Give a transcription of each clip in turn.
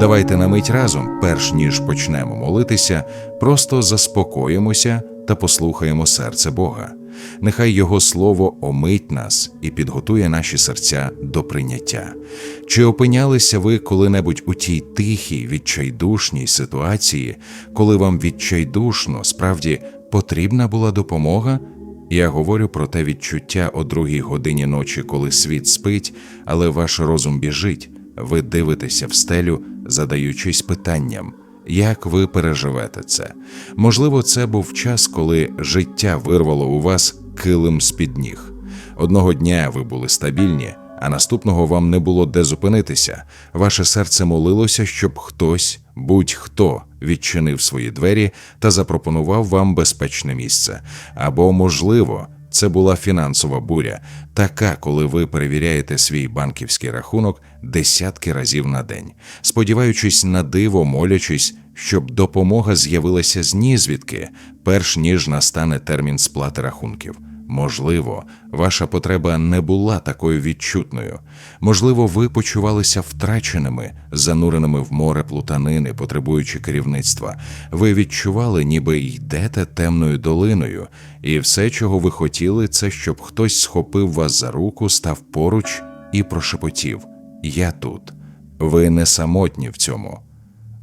Давайте на мить разом, перш ніж почнемо молитися, просто заспокоїмося та послухаємо серце Бога. Нехай Його слово омить нас і підготує наші серця до прийняття. Чи опинялися ви коли-небудь у тій тихій, відчайдушній ситуації, коли вам відчайдушно справді потрібна була допомога? Я говорю про те відчуття о другій годині ночі, коли світ спить, але ваш розум біжить. Ви дивитеся в стелю, задаючись питанням, як ви переживете це. Можливо, це був час, коли життя вирвало у вас килим з-під ніг. Одного дня ви були стабільні, а наступного вам не було де зупинитися. Ваше серце молилося, щоб хтось, будь-хто, відчинив свої двері та запропонував вам безпечне місце. Або, можливо, це була фінансова буря, така, коли ви перевіряєте свій банківський рахунок десятки разів на день, сподіваючись на диво, молячись, щоб допомога з'явилася з нізвідки, перш ніж настане термін сплати рахунків. Можливо, ваша потреба не була такою відчутною. Можливо, ви почувалися втраченими, зануреними в море плутанини, потребуючи керівництва. Ви відчували, ніби йдете темною долиною, і все, чого ви хотіли, це щоб хтось схопив вас за руку, став поруч і прошепотів: Я тут. Ви не самотні в цьому.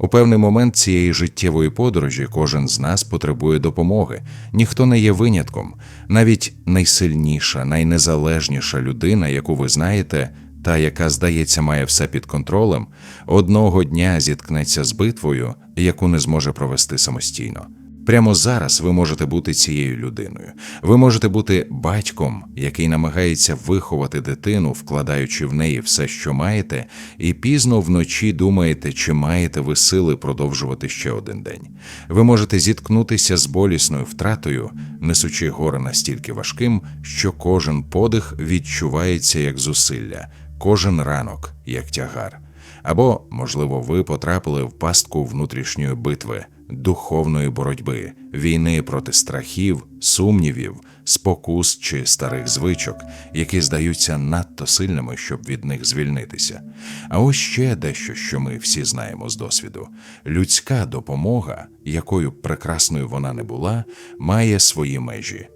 У певний момент цієї життєвої подорожі кожен з нас потребує допомоги. Ніхто не є винятком. Навіть найсильніша, найнезалежніша людина, яку ви знаєте, та яка, здається, має все під контролем, одного дня зіткнеться з битвою, яку не зможе провести самостійно. Прямо зараз ви можете бути цією людиною. Ви можете бути батьком, який намагається виховати дитину, вкладаючи в неї все, що маєте, і пізно вночі думаєте, чи маєте ви сили продовжувати ще один день. Ви можете зіткнутися з болісною втратою, несучи горе настільки важким, що кожен подих відчувається як зусилля, кожен ранок як тягар. Або, можливо, ви потрапили в пастку внутрішньої битви, духовної боротьби, війни проти страхів, сумнівів, спокус чи старих звичок, які здаються надто сильними, щоб від них звільнитися. А ось ще дещо, що ми всі знаємо з досвіду: людська допомога, якою б прекрасною вона не була, має свої межі.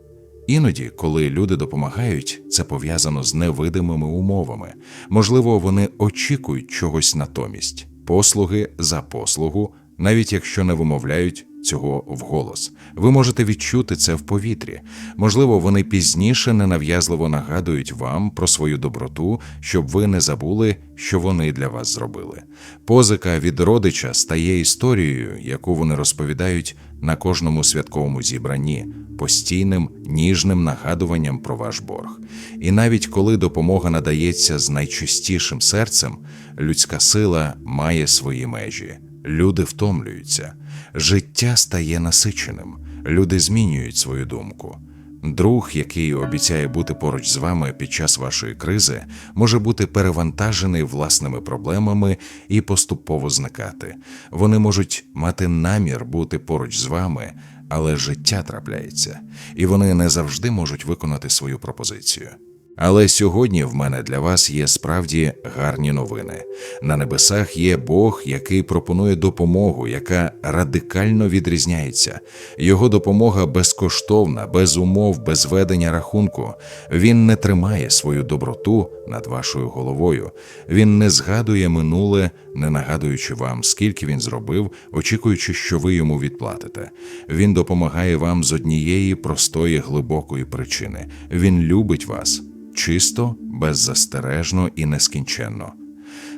Іноді, коли люди допомагають, це пов'язано з невидимими умовами. Можливо, вони очікують чогось натомість, послуги за послугу, навіть якщо не вимовляють цього вголос. Ви можете відчути це в повітрі. Можливо, вони пізніше ненав'язливо нагадують вам про свою доброту, щоб ви не забули, що вони для вас зробили. Позика від родича стає історією, яку вони розповідають на кожному святковому зібранні, постійним ніжним нагадуванням про ваш борг. І навіть коли допомога надається з найчистішим серцем, людська сила має свої межі. Люди втомлюються, життя стає насиченим, люди змінюють свою думку. Друг, який обіцяє бути поруч з вами під час вашої кризи, може бути перевантажений власними проблемами і поступово зникати. Вони можуть мати намір бути поруч з вами, але життя трапляється, і вони не завжди можуть виконати свою пропозицію. Але сьогодні в мене для вас є справді гарні новини. На небесах є Бог, який пропонує допомогу, яка радикально відрізняється. Його допомога безкоштовна, без умов, без ведення рахунку. Він не тримає свою доброту над вашою головою. Він не згадує минуле, не нагадуючи вам, скільки він зробив, очікуючи, що ви йому відплатите. Він допомагає вам з однієї простої глибокої причини. Він любить вас чисто, беззастережно і нескінченно.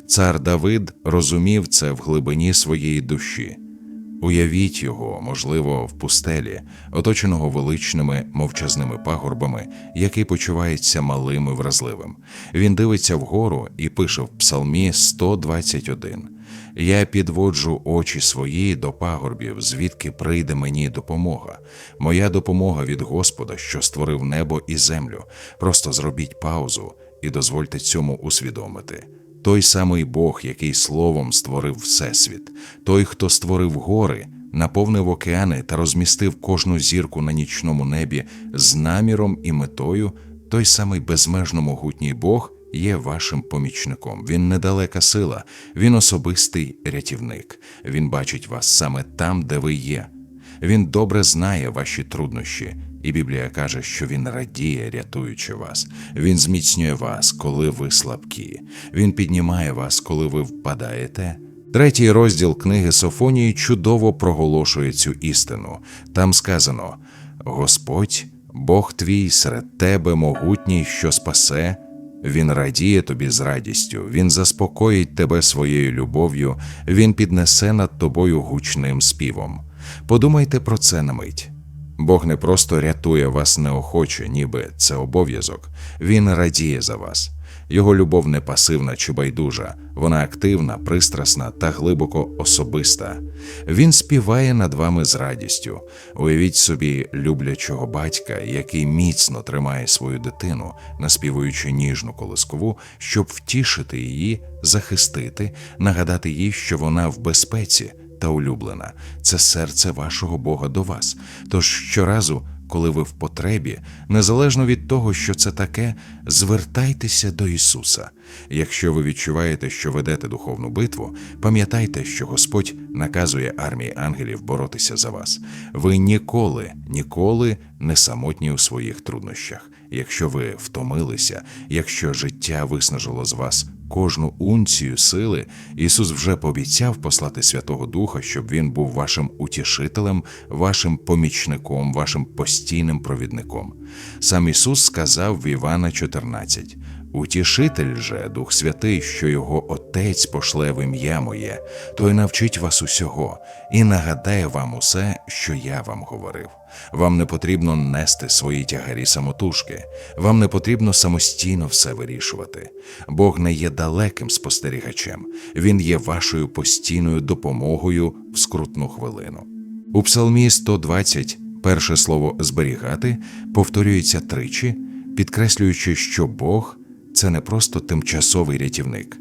Цар Давид розумів це в глибині своєї душі. Уявіть його, можливо, в пустелі, оточеного величними мовчазними пагорбами, який почувається малим і вразливим. Він дивиться вгору і пише в Псалмі 121 Я підводжу очі свої до пагорбів, звідки прийде мені допомога. Моя допомога від Господа, що створив небо і землю. Просто зробіть паузу і дозвольте цьому усвідомити. Той самий Бог, який словом створив Всесвіт, той, хто створив гори, наповнив океани та розмістив кожну зірку на нічному небі з наміром і метою, той самий безмежно могутній Бог, є вашим помічником. Він недалека сила, він особистий рятівник. Він бачить вас саме там, де ви є. Він добре знає ваші труднощі, і Біблія каже, що він радіє, рятуючи вас. Він зміцнює вас, коли ви слабкі. Він піднімає вас, коли ви впадаєте. Третій розділ книги Софонії чудово проголошує цю істину. Там сказано: Господь, Бог твій серед тебе могутній, що спасе. Він радіє тобі з радістю, Він заспокоїть тебе своєю любов'ю, Він піднесе над тобою гучним співом. Подумайте про це на мить. Бог не просто рятує вас неохоче, ніби це обов'язок. Він радіє за вас. Його любов не пасивна чи байдужа, вона активна, пристрасна та глибоко особиста. Він співає над вами з радістю. Уявіть собі люблячого батька, який міцно тримає свою дитину, наспівуючи ніжну колискову, щоб втішити її, захистити, нагадати їй, що вона в безпеці та улюблена. Це серце вашого Бога до вас. Тож щоразу, коли ви в потребі, незалежно від того, що це таке, звертайтеся до Ісуса. Якщо ви відчуваєте, що ведете духовну битву, пам'ятайте, що Господь наказує армії ангелів боротися за вас. Ви ніколи, ніколи не самотні у своїх труднощах. Якщо ви втомилися, якщо життя виснажило з вас кожну унцію сили, Ісус вже пообіцяв послати Святого Духа, щоб Він був вашим утішителем, вашим помічником, вашим постійним провідником. Сам Ісус сказав в Івана 14 Утішитель же, Дух Святий, що його Отець пошле в ім'я моє, той навчить вас усього і нагадає вам усе, що я вам говорив. Вам не потрібно нести свої тягарі самотужки, вам не потрібно самостійно все вирішувати. Бог не є далеким спостерігачем, Він є вашою постійною допомогою в скрутну хвилину. У Псалмі 120 перше слово зберігати повторюється тричі, підкреслюючи, що Бог це не просто тимчасовий рятівник,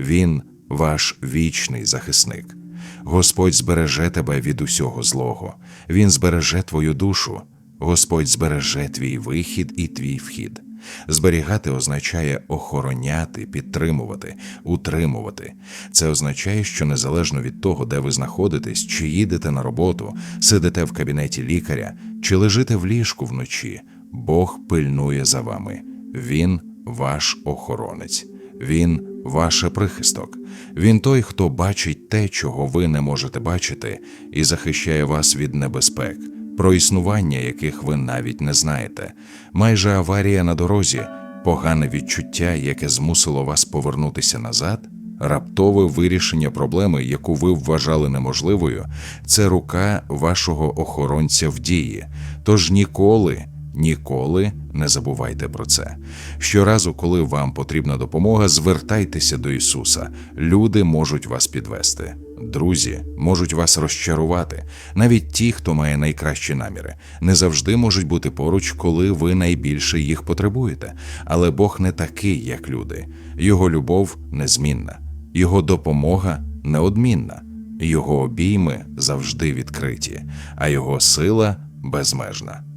Він ваш вічний захисник. Господь збереже тебе від усього злого, Він збереже твою душу, Господь збереже твій вихід і твій вхід. Зберігати означає охороняти, підтримувати, утримувати. Це означає, що незалежно від того, де ви знаходитесь, чи їдете на роботу, сидите в кабінеті лікаря, чи лежите в ліжку вночі, Бог пильнує за вами. Він ваш охоронець, він ваше прихисток. Він той, хто бачить те, чого ви не можете бачити, і захищає вас від небезпек, про існування яких ви навіть не знаєте. Майже аварія на дорозі, погане відчуття, яке змусило вас повернутися назад. Раптове вирішення проблеми, яку ви вважали неможливою, це рука вашого охоронця в дії. Тож ніколи, Ніколи не забувайте про це. Щоразу, коли вам потрібна допомога, звертайтеся до Ісуса. Люди можуть вас підвести. Друзі можуть вас розчарувати. Навіть ті, хто має найкращі наміри, не завжди можуть бути поруч, коли ви найбільше їх потребуєте. Але Бог не такий, як люди. Його любов незмінна, його допомога неодмінна, його обійми завжди відкриті, а його сила безмежна.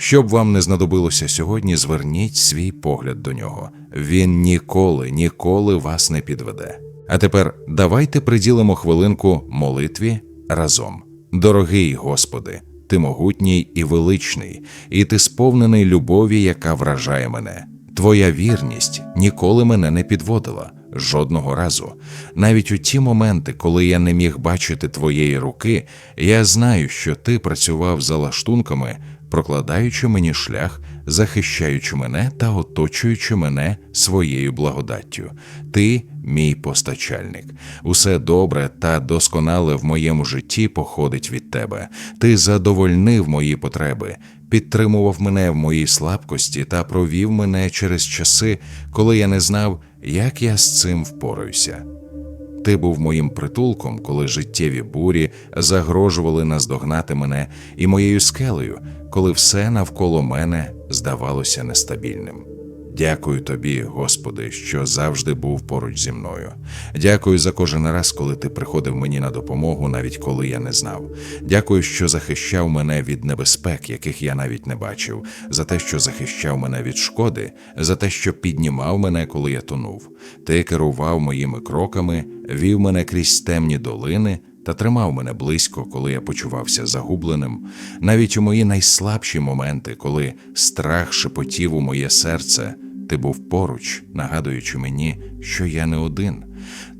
Щоб вам не знадобилося сьогодні, зверніть свій погляд до нього. Він ніколи, ніколи вас не підведе. А тепер давайте приділимо хвилинку молитві разом. Дорогий Господи, ти могутній і величний, і ти сповнений любові, яка вражає мене. Твоя вірність ніколи мене не підводила жодного разу. Навіть у ті моменти, коли я не міг бачити твоєї руки, я знаю, що ти працював за лаштунками, прокладаючи мені шлях, захищаючи мене та оточуючи мене своєю благодаттю. Ти мій постачальник. Усе добре та досконале в моєму житті походить від тебе. Ти задовольнив мої потреби, підтримував мене в моїй слабкості та провів мене через часи, коли я не знав, як я з цим впораюся. Ти був моїм притулком, коли життєві бурі загрожували наздогнати мене і моєю скелею, коли все навколо мене здавалося нестабільним. Дякую тобі, Господи, що завжди був поруч зі мною. Дякую за кожен раз, коли ти приходив мені на допомогу, навіть коли я не знав. Дякую, що захищав мене від небезпек, яких я навіть не бачив, за те, що захищав мене від шкоди, за те, що піднімав мене, коли я тонув. Ти керував моїми кроками, вів мене крізь темні долини та тримав мене близько, коли я почувався загубленим, навіть у мої найслабші моменти, коли страх шепотів у моє серце, ти був поруч, нагадуючи мені, що я не один.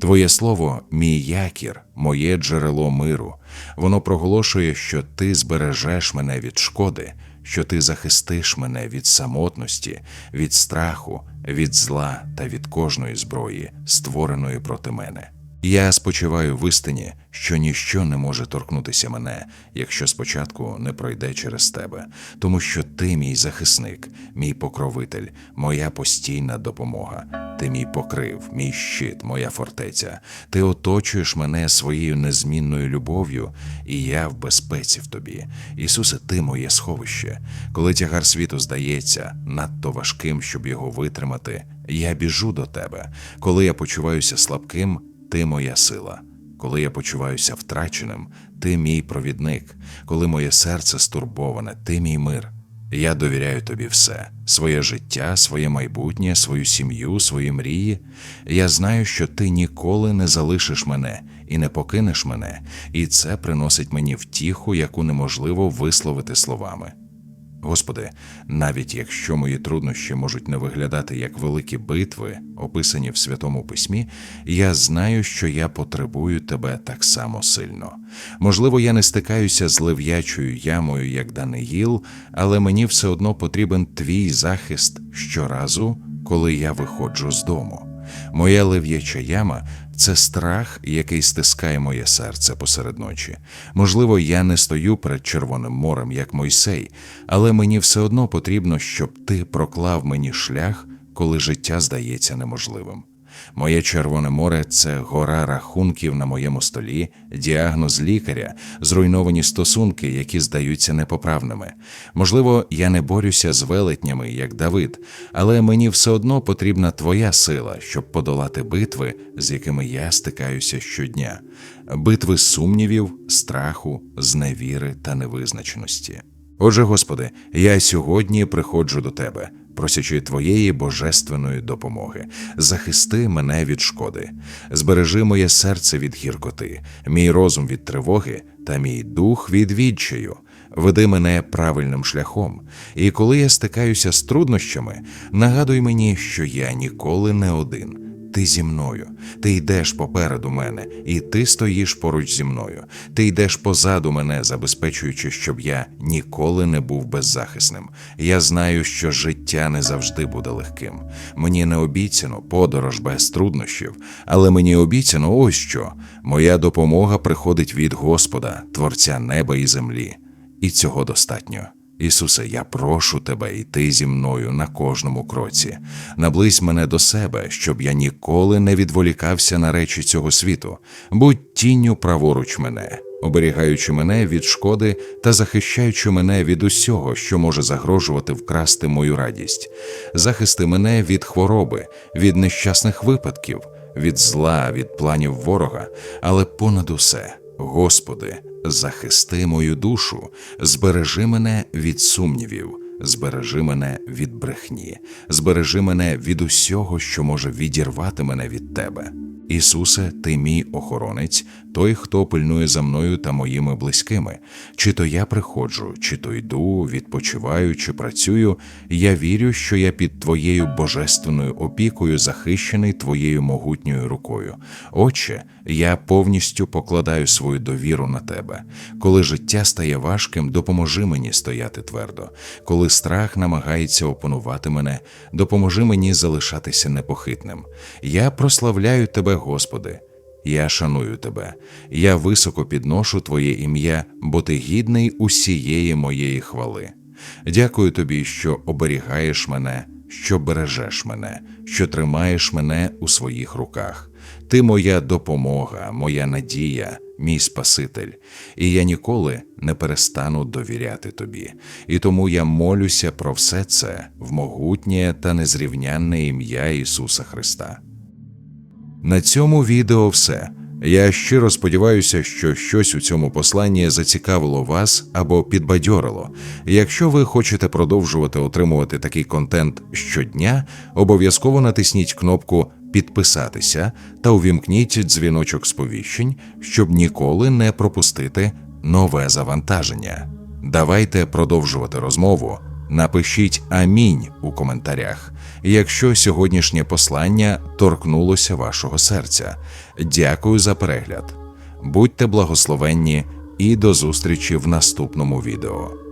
Твоє слово, мій якір, моє джерело миру. Воно проголошує, що ти збережеш мене від шкоди, що ти захистиш мене від самотності, від страху, від зла та від кожної зброї, створеної проти мене. Я спочиваю в істині, що ніщо не може торкнутися мене, якщо спочатку не пройде через тебе, тому що ти мій захисник, мій покровитель, моя постійна допомога. Ти мій покрив, мій щит, моя фортеця. Ти оточуєш мене своєю незмінною любов'ю, і я в безпеці в тобі. Ісусе, ти моє сховище. Коли тягар світу здається надто важким, щоб його витримати, я біжу до тебе. Коли я почуваюся слабким, ти моя сила. Коли я почуваюся втраченим, ти мій провідник. Коли моє серце стурбоване, ти мій мир. Я довіряю тобі все: своє життя, своє майбутнє, свою сім'ю, свої мрії. Я знаю, що ти ніколи не залишиш мене і не покинеш мене, і це приносить мені втіху, яку неможливо висловити словами. Господи, навіть якщо мої труднощі можуть не виглядати як великі битви, описані в Святому Письмі, я знаю, що я потребую Тебе так само сильно. Можливо, я не стикаюся з лев'ячою ямою, як Даниїл, але мені все одно потрібен твій захист щоразу, коли я виходжу з дому. Моя лев'яча яма це страх, який стискає моє серце посеред ночі. Можливо, я не стою перед Червоним морем, як Мойсей, але мені все одно потрібно, щоб ти проклав мені шлях, коли життя здається неможливим. Моє Червоне море це гора рахунків на моєму столі, діагноз лікаря, зруйновані стосунки, які здаються непоправними. Можливо, я не борюся з велетнями, як Давид, але мені все одно потрібна твоя сила, щоб подолати битви, з якими я стикаюся щодня, битви сумнівів, страху, зневіри та невизначеності. Отже, Господи, я сьогодні приходжу до Тебе, просячи Твоєї божественної допомоги. Захисти мене від шкоди, збережи моє серце від гіркоти, мій розум від тривоги та мій дух від відчаю. Веди мене правильним шляхом, і коли я стикаюся з труднощами, нагадуй мені, що я ніколи не один. Ти зі мною, ти йдеш попереду мене, і ти стоїш поруч зі мною. Ти йдеш позаду мене, забезпечуючи, щоб я ніколи не був беззахисним. Я знаю, що життя не завжди буде легким. Мені не обіцяно подорож без труднощів, але мені обіцяно ось що: моя допомога приходить від Господа, Творця неба і землі, і цього достатньо. Ісусе, я прошу тебе йти зі мною на кожному кроці. Наблизь мене до себе, щоб я ніколи не відволікався на речі цього світу. Будь тінню праворуч мене, оберігаючи мене від шкоди та захищаючи мене від усього, що може загрожувати вкрасти мою радість. Захисти мене від хвороби, від нещасних випадків, від зла, від планів ворога, але понад усе, Господи захисти мою душу, збережи мене від сумнівів, збережи мене від брехні, збережи мене від усього, що може відірвати мене від тебе. Ісусе, ти мій охоронець, той, хто пильнує за мною та моїми близькими. Чи то я приходжу, чи то йду, відпочиваю, чи працюю. Я вірю, що я під Твоєю божественною опікою захищений Твоєю могутньою рукою. Отче, я повністю покладаю свою довіру на тебе. Коли життя стає важким, допоможи мені стояти твердо. Коли страх намагається опанувати мене, допоможи мені залишатися непохитним. Я прославляю тебе, Господи. Я шаную тебе, я високо підношу Твоє ім'я, бо ти гідний усієї моєї хвали. Дякую тобі, що оберігаєш мене, що бережеш мене, що тримаєш мене у своїх руках. Ти моя допомога, моя надія, мій Спаситель, і я ніколи не перестану довіряти тобі. І тому я молюся про все це в могутнє та незрівнянне ім'я Ісуса Христа. На цьому відео все. Я щиро сподіваюся, що щось у цьому посланні зацікавило вас або підбадьорило. Якщо ви хочете продовжувати отримувати такий контент щодня, обов'язково натисніть кнопку Підписатися та увімкніть дзвіночок сповіщень, щоб ніколи не пропустити нове завантаження. Давайте продовжувати розмову. Напишіть амінь у коментарях, якщо сьогоднішнє послання торкнулося вашого серця. Дякую за перегляд. Будьте благословенні і до зустрічі в наступному відео.